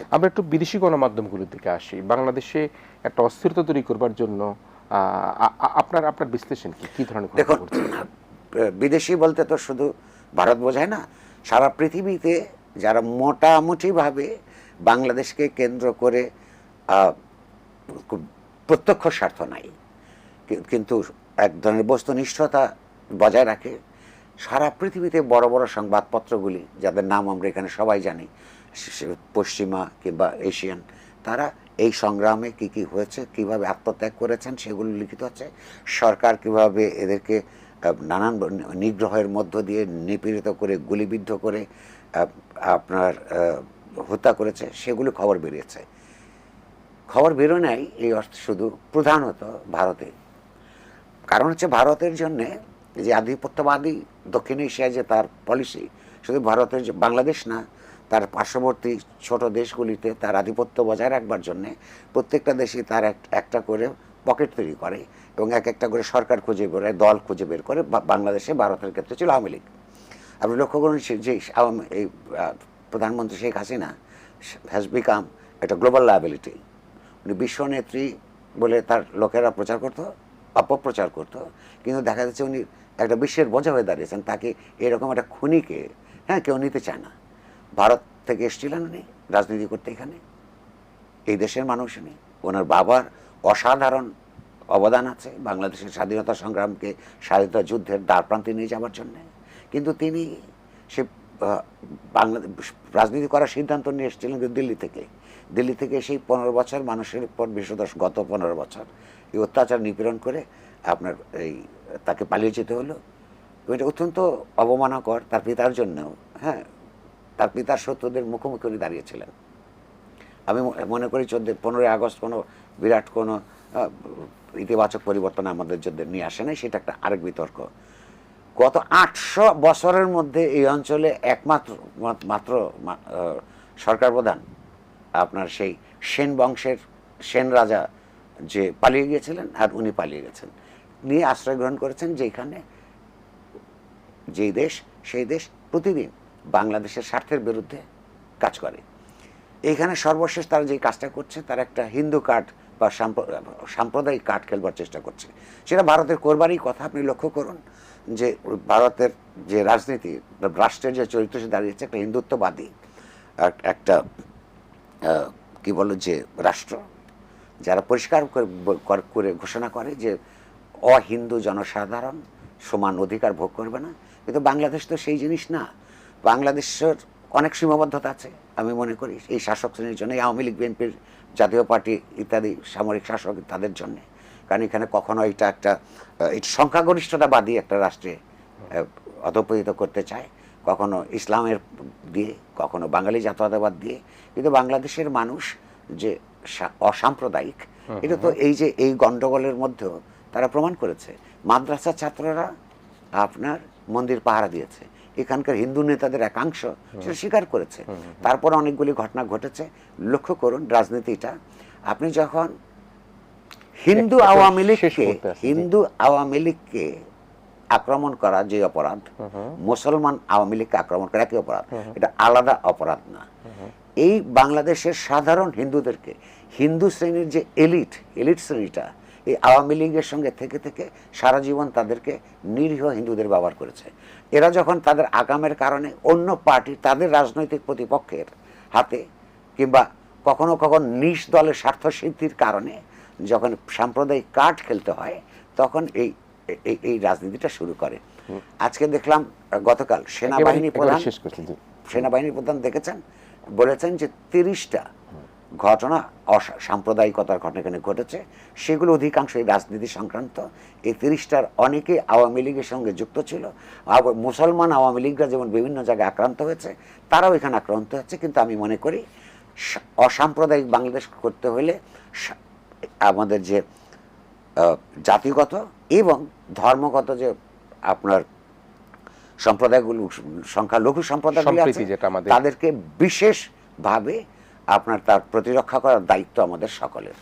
উচিত আমরা একটু বিদেশি গণমাধ্যমগুলোর দিকে আসি। বাংলাদেশে একটা অস্থিরতা তৈরি করবার জন্য আপনার আপনার বিশ্লেষণ কি? কি ধরনের দেখুন বিদেশি বলতে তো শুধু ভারত বোঝায় না সারা পৃথিবীতে যারা মোটামুটিভাবে বাংলাদেশকে কেন্দ্র করে আহ, প্রত্যক্ষ স্বার্থ নাই কিন্তু এক ধরনের বস্তুনিষ্ঠতা বজায় রাখে। সারা পৃথিবীতে বড় বড় সংবাদপত্রগুলি যাদের নাম আমরা এখানে সবাই জানি পশ্চিমা কিংবা এশিয়ান, তারা এই সংগ্রামে কি কি হয়েছে, কীভাবে আত্মত্যাগ করেছেন সেগুলো লিখিত আছে। সরকার কীভাবে এদেরকে নানান নিগ্রহের মধ্য দিয়ে নিপীড়িত করে, গুলিবিদ্ধ করে আপনার হত্যা করেছে, সেগুলো খবর বেরিয়েছে। খবর বেরো নাই, এই অর্থ শুধু প্রধানত ভারতে। কারণ হচ্ছে ভারতের জন্যে যে আধিপত্যবাদী দক্ষিণ এশিয়ায় যে তার পলিসি শুধু ভারতের যে- বাংলাদেশ না তার পার্শ্ববর্তী ছোট দেশগুলিতে তার আধিপত্য বজায় রাখবার জন্যে প্রত্যেকটা দেশই তার এক- একটা করে পকেট তৈরি করে এবং এক একটা করে সরকার খুঁজে বের করে, দল খুঁজে বের করে বাংলাদেশে ভারতের ক্ষেত্রে ছিল আওয়ামী লীগ। আপনি লক্ষ্য করুন যে এই প্রধানমন্ত্রী শেখ হাসিনা হ্যাজ বিকাম একটা গ্লোবাল লায়াবিলিটি উনি বিশ্বনেত্রী বলে তার লোকেরা প্রচার করতো, অপপ্রচার করতো, কিন্তু দেখা যাচ্ছে উনি একটা বিশ্বের বোঝা হয়ে দাঁড়িয়েছেন, তাকে এরকম একটা খুনিকে হ্যাঁ কেউ নিতে চায় না। ভারত থেকে এসেছিলেন উনি, রাজনীতি করতে এখানে। এই দেশের মানুষ উনি। ওনার বাবার অসাধারণ অবদান আছে বাংলাদেশের স্বাধীনতা সংগ্রামকে, স্বাধীনতা যুদ্ধের দ্বার প্রান্তে নিয়ে যাওয়ার জন্য। কিন্তু তিনি সে বাংলাদেশ রাজনীতি করার সিদ্ধান্ত নিয়ে এসেছিলেন দিল্লি থেকে। দিল্লি থেকে সেই পনেরো বছর মানুষের উপর বিশ্বদশ, গত পনেরো বছর। এই অত্যাচার নিপীড়ন করে আপনার এই, তাকে পালিয়ে যেতে হলো। এটা অত্যন্ত অবমানকর তার পিতার জন্যও হ্যাঁ। তার পিতার শত্রুদের মুখোমুখি উনি দাঁড়িয়েছিলেন। আমি মনে করি চোদ্দ, পনেরোই আগস্ট কোনো বিরাট কোনো ইতিবাচক পরিবর্তন আমাদের জন্য নিয়ে আসে নাই, সেটা একটা আরেক বিতর্ক। গত আটশো বছরের মধ্যে এই অঞ্চলে একমাত্র মাত্র সরকার প্রধান, আপনার সেই সেন বংশের সেন রাজা যে পালিয়ে গিয়েছিলেন আর উনি পালিয়ে গেছেন। নিয়ে আশ্রয় গ্রহণ করেছেন যেখানে যেই দেশ, সেই দেশ প্রতিদিন বাংলাদেশের স্বার্থের বিরুদ্ধে কাজ করে। এইখানে সর্বশেষ তারা যে কাজটা করছে, তারা একটা হিন্দু কার্ড বা সাম্প্রদায়িক কার্ড খেলবার চেষ্টা করছে। সেটা ভারতের করবারই কথা আপনি লক্ষ্য করুন, যে ভারতের যে রাজনীতি, রাষ্ট্রের যে চরিত্র সে দাঁড়িয়েছে একটা হিন্দুত্ববাদী একটা কি বলো যে রাষ্ট্র, যারা পরিষ্কার করে করে ঘোষণা করে যে অহিন্দু জনসাধারণ সমান অধিকার ভোগ করবে না। কিন্তু বাংলাদেশ তো সেই জিনিস না। বাংলাদেশের অনেক সীমাবদ্ধতা আছে আমি মনে করি এই শাসক শ্রেণির জন্য আওয়ামী লীগ বিএনপির জাতীয় পার্টি ইত্যাদি সামরিক শাসক তাদের জন্য। কারণ এখানে কখনো এটা একটা এই সংখ্যাগরিষ্ঠতাবাদী একটা রাষ্ট্রে অধপতিত করতে চায়। কখনো ইসলামের দিয়ে কখনো বাঙালি জাতীয়তাবাদ দিয়ে। কিন্তু বাংলাদেশের মানুষ যে অসাম্প্রদায়িক এটা তো এই যে এই গন্ডগোলের মধ্যেও তারা প্রমাণ করেছে। মাদ্রাসা ছাত্ররা আপনার মন্দির পাহারা দিয়েছে। এখানকার হিন্দু নেতাদের একাংশ সেটা স্বীকার করেছে। তারপর অনেকগুলি ঘটনা ঘটেছে। লক্ষ্য করুন রাজনীতিটা। আপনি যখন হিন্দু আওয়ামী লীগকে। হিন্দু আওয়ামী লীগকে আক্রমণ করা যে অপরাধ মুসলমান আওয়ামী লীগকে আক্রমণ করা একই অপরাধ। এটা আলাদা অপরাধ না। এই বাংলাদেশের সাধারণ হিন্দুদেরকে হিন্দু শ্রেণির যে এলিট এলিট শ্রেণীটা এই আওয়ামী লীগের সঙ্গে থেকে থেকে সারা জীবন তাদেরকে নিরীহ হিন্দুদের ব্যবহার করেছে। এরা যখন তাদের আগামের কারণে অন্য পার্টি তাদের রাজনৈতিক প্রতিপক্ষের হাতে কিংবা কখনো কখনো নিজ দলের স্বার্থ সিদ্ধির কারণে যখন সাম্প্রদায়িক কাঠ খেলতে হয় তখন এই এই রাজনীতিটা শুরু করে। আজকে দেখলাম গতকাল সেনাবাহিনী প্রধান সেনাবাহিনী প্রধান দেখেছেন? বলেছেন যে তিরিশটা ঘটনা অসা- সাম্প্রদায়িকতার ঘটনা এখানে ঘটেছে সেগুলো অধিকাংশ এই রাজনীতি সংক্রান্ত। এই তিরিশটার অনেকে আওয়ামী লীগের সঙ্গে যুক্ত ছিল। আবার মুসলমান আওয়ামী লীগরা যেমন বিভিন্ন জায়গায় আক্রান্ত হয়েছে তারাও এখানে আক্রান্ত হচ্ছে। কিন্তু আমি মনে করি অসাম্প্রদায়িক বাংলাদেশ করতে হলে আমাদের যে জাতিগত এবং ধর্মগত যে আপনার সম্প্রদায়গুলো সংখ্যালঘু সম্প্রদায়গুলি আমাদের- তাদেরকে বিশেষভাবে আপনার তার প্রতিরক্ষা করার দায়িত্ব আমাদের সকলের।